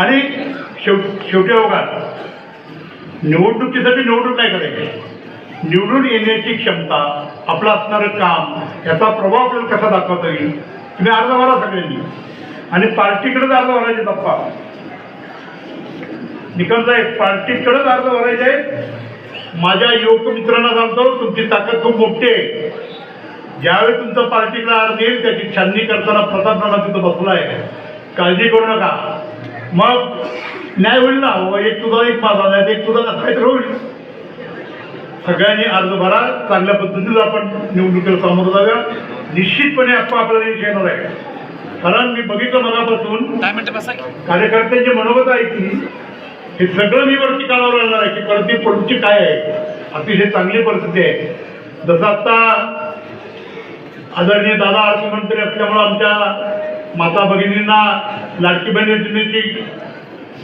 आणि शेव शेवटी हो अवघा निवडणुकीसाठी निवडणूक नाही करायची? निवडून येण्याची क्षमता आपलं असणारं काम याचा प्रभाव आपल्याला कसा दाखवता येईल? तुम्ही अर्ज भरा सगळ्यांनी. आणि पार्टीकडेच अर्ज भरायचे तप्पा निकमचा एक पार्टीकडेच अर्ज भरायचे माझ्या युवक मित्रांना सांगतो तुमची ताकद खूप मोठी आहे. ज्यावेळी तुमचा पार्टीकडे अर्ज येईल त्याची छाननी करताना प्रताप तिथं बसला आहे काळजी करू नका. मग न्याय होईल ना? हो एक तुझा एक माझा नाही एक तुझा काहीतरी होईल. सगळ्यांनी अर्ज भरा चांगल्या पद्धतीनं आपण निवडणुकीला सामोरं जाऊया. निश्चितपणे आपण आपल्याला यश येणार आहे. कारण मी बघितलं मनापासून कार्यकर्त्यांची मनोगत आहे की हे सगळं मी वरती कालावर आणणार आहे की परिस्थिती पुढची काय आहे? अतिशय चांगली परिस्थिती आहे. जसं आता आदरणीय दादा अर्थमंत्री असल्यामुळं आमच्या माता भगिनींना लाडकी बहिणींची योजनेची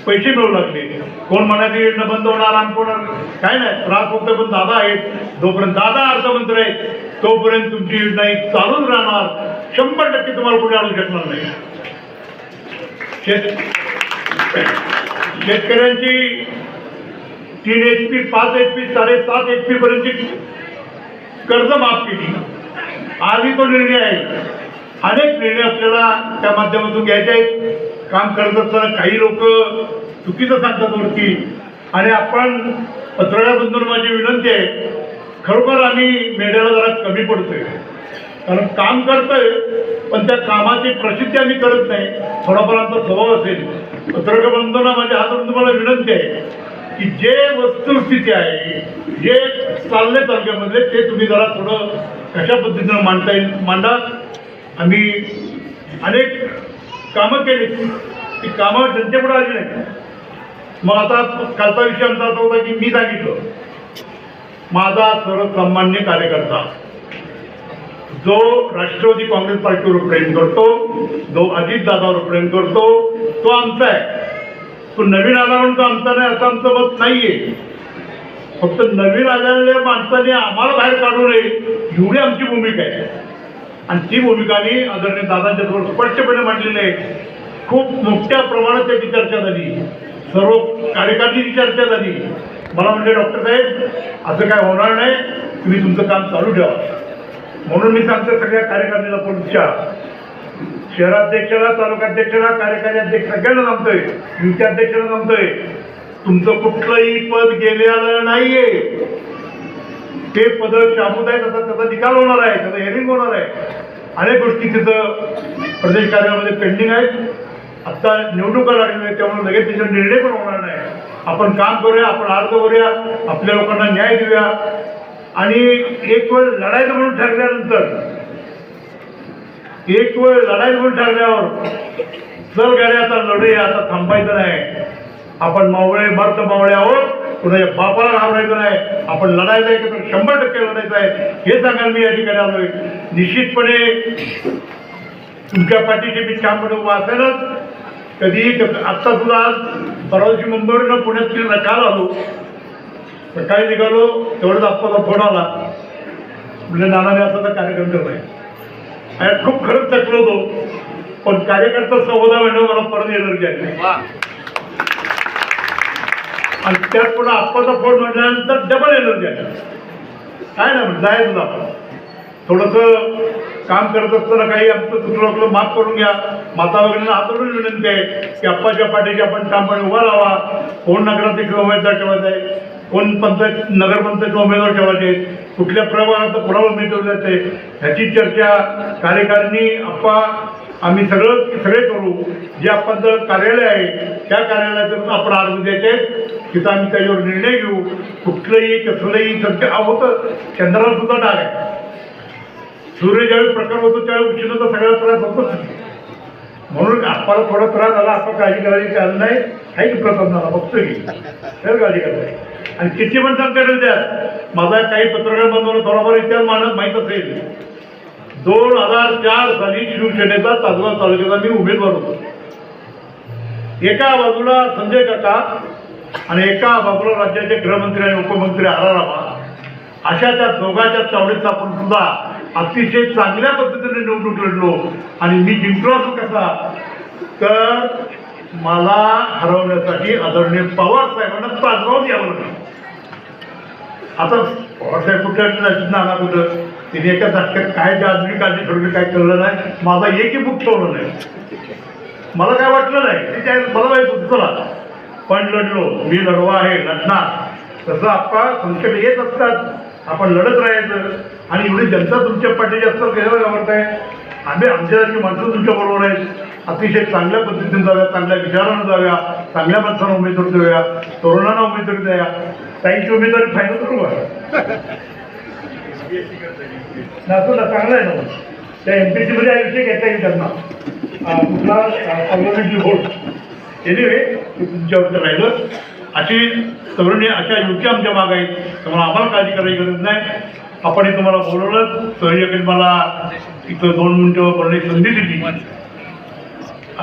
पैसे मिळू लागले. कोण म्हणायची योजना बंद होणार आणि कोण काय नाही त्रास फक्त पण दादा आहेत. जोपर्यंत दादा अर्थमंत्री आहेत तोपर्यंत तुमची योजना ही चालूच राहणार. शंभर टक्के तुम्हाला कुठे आणू शकणार नाही. शेत शेतकऱ्यांची तीन एच पी पाच एच पी साडेसात एच पी पर्यंतची कर्ज माफ केली. आजही तो निर्णय आहे. अनेक निर्णय आपल्याला त्या माध्यमातून घ्यायचे आहेत. काम करत असताना काही लोक चुकीचं सांगतात वरती. आणि आपण पत्रकार माझी विनंती आहे खरोखर आम्ही मेढ्याला जरा कमी पडतोय. कारण काम करतोय पण त्या कामाची प्रसिद्धी आम्ही करत नाही. थोडाफार आमचा स्वभाव असेल. पत्रकार बंधूंना माझ्या हातून तुम्हाला विनंती आहे की जे वस्तुस्थिती आहे जे चालले तालुक्यामधले ते तुम्ही जरा थोडं कशा पद्धतीनं मांडता येईल मांडा. आम्ही अनेक कामं केली. ती कामं जनतेपुढे आली नाही मग आता कालचा विषय आमचा असा होता की मी सांगितलं माझा सर्वसामान्य कार्यकर्ता जो राष्ट्रवादी काँग्रेस पार्टीवर प्रेम करतो जो अजितदादावर प्रेम करतो तो आमचा आहे. तो नवीन आला म्हणून तो आमचा नाही असं आमचं मत नाहीये. फक्त नवीन आलेल्या माणसाने आम्हाला बाहेर काढू नये एवढी आमची भूमिका आहे. आणि ती भूमिका मी आदरणीय दादांच्या समोर स्पष्टपणे मांडलेली आहे खूप मोठ्या प्रमाणात त्याची चर्चा झाली. सर्व कार्यकारिणीची चर्चा झाली. मला म्हणजे डॉक्टर साहेब असं काय होणार नाही. तुम्ही तुमचं काम चालू ठेवा. म्हणून मी सांगतो सगळ्या कार्यकारिणीला पुढच्या शहराध्यक्षाला तालुकाध्यक्षाला कार्यकारी अध्यक्ष सगळ्यांना सांगतोय. युती अध्यक्षाला सांगतोय. तुमचं कुठलंही पद गेलेलं नाहीये. ते पद शाबूत आहे तसा त्याचा निकाल होणार आहे त्याचं हेरिंग होणार आहे. अनेक गोष्टी तिथं प्रदेश कार्यालयामध्ये पेंडिंग आहेत. आत्ता निवडणुका लागलेल्या आहेत त्यामुळे लगेच त्याचा निर्णय पण होणार नाही. आपण काम करूया आपण अर्ज करूया आपल्या लोकांना न्याय देऊया. आणि एक वेळ लढायचं म्हणून ठरल्यानंतर एक वेळ लढायचं म्हणून ठरल्यावर चल गाड्या आता लढूया आता थांबायचं नाही. आपण मावळे मर्द मावळे आहोत. कुणाच्या बापाला घाबरायचं नाही. आपण लढायचं आहे तर शंभर टक्के लढायचं आहे. हे सांगायला मी या ठिकाणी आलोय निश्चितपणे तुमच्या पाठीशी मी ठामपणे उभा असेलच. कधी आत्ता सुद्धा आज परवा दिवशी मुंबईवरून पुण्यात फिरून काल आलो. सकाळी निघालो तेवढंच आत्ताचा फोन आला. म्हणजे नानाने असा तर कार्यक्रम ठेवलाय आणि खूप खरंच थकलो होतो. पण कार्यकर्ता संवादा म्हणलं मला परत एनर्जी आली आणि त्यात पुन्हा आप्पाचा फोन म्हटल्यानंतर डबल एनर्जी आहे काय ना म्हणजे तुला आपण थोडंसं काम करत असताना काही आमचं चुकलं माफ करून घ्या. माता वगैरे हातरून विनंती आहे की आप्पाच्या पाठीशी आपण ठामपणे उभा राहावा. कोण नगरातील उमेदवार ठेवायचा आहे? कोण पंचायत नगरपंचायत उमेदवार ठेवायचे कुठल्या प्रमाणात पुरावा उमेदवार द्यायचं आहे ह्याची चर्चा कार्यकारिणी आप्पा आम्ही सगळं सगळे करू. जे आप्पांचं कार्यालय आहे त्या कार्यालयातून आपण अर्ज द्यायचे? तिथं आम्ही त्याच्यावर निर्णय घेऊ कुठलंही कसलंही सध्या होतं चंद्राला सुद्धा डाग आहे. सूर्य ज्यावेळी प्रकार होतो त्यावेळी उष्णता सगळा त्रास होतोच म्हणून आपल्याला थोडा त्रास झाला आपण काळजी करायची कारण नाही. काही की प्रताप झाला बघतोय की तर काळजी करायची आणि किती पण सांगता येईल त्यात. माझा काही पत्रकार बंधूंना थोडाफार इतिहास मानत माहीत असेल. दोन हजार चार साली शिवसेनेचा तासगाव तालुक्याचा मी उमेदवार होतो. एका बाजूला संजय काका आणि एका बाजूला राज्याचे गृहमंत्री आणि उपमंत्री आरारामा अशा त्या दोघांच्या चावडीत आपण सुद्धा अतिशय चांगल्या पद्धतीने निवडणूक लढलो. आणि मी जिंकलो असं कसा? तर मला हरवण्यासाठी आदरणीय पवार साहेबांना ताजगावात यावं लागलं. आता पवारसाहेब कुठल्या जायचं कुठं? तिने एका झटक्यात काय जाजमी काळजी ठरवली काय कळलं नाही. माझा एकही बुक ठेवलं नाही. मला काय वाटलं नाही. ते मला माहीत होतं चला. पण लढलो. मी लढवा आहे लढणार. तसं आपण संकट येत असतात. आपण लढत राहायचं. आणि एवढी जनता तुमच्या पाठीची असतात कसं घाबरताय आम्ही आमच्यासारखी माणसं तुमच्या बरोबर आहेत. अतिशय चांगल्या पद्धतीने जाऊया चांगल्या विचारानं जाऊया चांगल्या माणसांना उमेदवारी देऊया तरुणांना उमेदवारी द्या ताईची उमेदवारी फायनल करू का? ना चांगलं आहे ना? त्या एम पी मध्ये आयुष्य घेता येईल त्यांना. कुठला? पार्लमेंटरी बोर्ड एनिवे तुमच्यावरती राहिलं. अशी तरुणी अशा युवती आमच्या माग आहेत. त्यामुळे आम्हाला काळजी करायची गरज नाही. आपण तुम्हाला बोलवलं. सहयोगी मला इथं दोन मिनटं बोलण्याची संधी दिली.